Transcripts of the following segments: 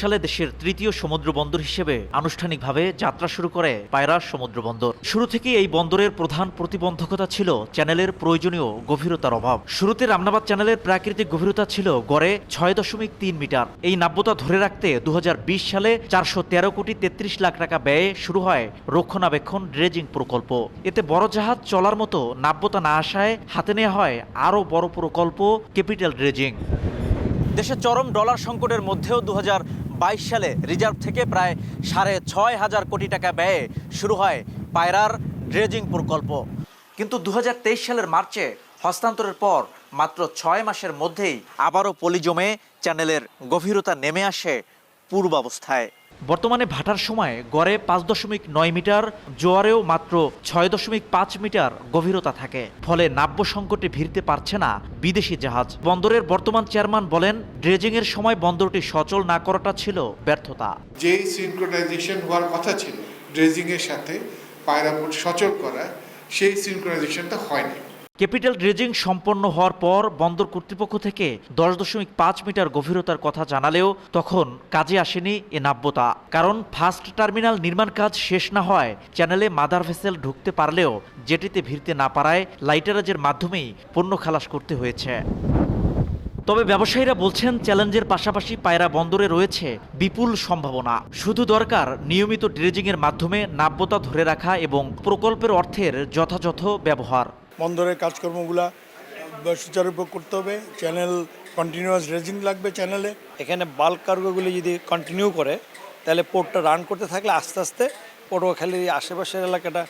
সালে দেশের তৃতীয় সমুদ্র বন্দর হিসেবে আনুষ্ঠানিকভাবে যাত্রা শুরু করে পায়রা সমুদ্র বন্দর। শুরু থেকে এই বন্দরের প্রধান প্রতিবন্ধকতা ছিল চ্যানেলের প্রয়োজনীয় গভীরতার অভাব। শুরুতে রামনাবাদ চ্যানেলের প্রাকৃতিক গভীরতা ছিল গড়ে ছয় দশমিক তিন মিটার। এই নাব্যতা ধরে রাখতে দু হাজার বিশ সালে চারশো তেরো কোটি তেত্রিশ লাখ টাকা ব্যয়ে শুরু হয় রক্ষণাবেক্ষণ ড্রেজিং প্রকল্প। এতে বড় জাহাজ চলার মতো নাব্যতা না আসায় হাতে নেওয়া হয় আরও বড় প্রকল্প ক্যাপিটাল ড্রেজিং। দেশে চরম ডলার সংকটের মধ্যেও দু হাজার বাইশ সালে রিজার্ভ থেকে প্রায় সাড়ে ছয় হাজার কোটি টাকা ব্যয়ে শুরু হয় পায়রার ড্রেজিং প্রকল্প। কিন্তু দু হাজার তেইশ সালের মার্চে হস্তান্তরের পর মাত্র ছয় মাসের মধ্যেই আবারও পলি জমে চ্যানেলের গভীরতা নেমে আসে পূর্বাবস্থায়। বর্তমানে ভাটার সময় গড়ে পাঁচ দশমিক নয় মিটার, জোয়ারেও মাত্র ছয় দশমিক পাঁচ মিটার গভীরতা থাকে। ফলে নাব্য সংকটে ভিড়তে পারছে না বিদেশি জাহাজ। বন্দরের বর্তমান চেয়ারম্যান বলেন, ড্রেজিংয়ের সময় বন্দরটি সচল না করাটা ছিল ব্যর্থতা। যে সিনক্রোনাইজেশন হওয়ার কথা ছিল, ড্রেজিংয়ের সাথে পায়রাপোর্ট সচল করা সেই সিনক্রোনাইজেশনটা হয়নি। ক্যাপিটাল ড্রেজিং সম্পন্ন হওয়ার পর বন্দর কর্তৃপক্ষ থেকে দশ দশমিক পাঁচ মিটার গভীরতার কথা জানালেও তখন কাজে আসেনি এ নাব্যতা। কারণ ফার্স্ট টার্মিনাল নির্মাণ কাজ শেষ না হয় চ্যানেলে মাদার ভেসেল ঢুকতে পারলেও জেটিতে ভিড়তে না পারায় লাইটারাজের মাধ্যমেই পণ্য খালাস করতে হয়েছে। তবে ব্যবসায়ীরা বলছেন, চ্যালেঞ্জের পাশাপাশি পায়রা বন্দরে রয়েছে বিপুল সম্ভাবনা। শুধু দরকার নিয়মিত ড্রেজিংয়ের মাধ্যমে নাব্যতা ধরে রাখা এবং প্রকল্পের অর্থের যথাযথ ব্যবহার। বন্দরের কাজকর্মগুলা সুচারুরূপে করতে হবে। চ্যানেল কন্টিনিউয়াস রেজিং লাগবে চ্যানেলে এখানে বাল্ক কার্গোগুলি যদি কন্টিনিউ করে, তাহলে পোর্টটা রান করতে থাকলে আস্তে আস্তে পটুয়াখালীর আশেপাশের এলাকাটা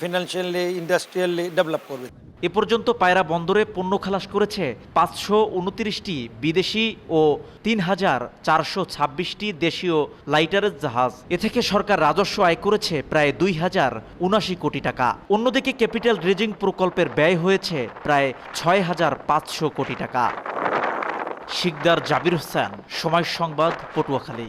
ফিনান্সিয়ালি ইন্ডাস্ট্রিয়ালি ডেভেলপ করবে। এ পর্যন্ত পায়রা বন্দরে পণ্য খালাস করেছে পাঁচশো উনত্রিশটি বিদেশি ও তিন হাজার চারশো ছাব্বিশটি দেশীয় লাইটারের জাহাজ। এ থেকে সরকার রাজস্ব আয় করেছে প্রায় দুই হাজার উনাশি কোটি টাকা। অন্যদিকে ক্যাপিটাল ড্রেজিং প্রকল্পের ব্যয় হয়েছে প্রায় ছয় হাজার পাঁচশো কোটি টাকা। শিকদার জাবির হোসেন, সময় সংবাদ, পটুয়াখালী।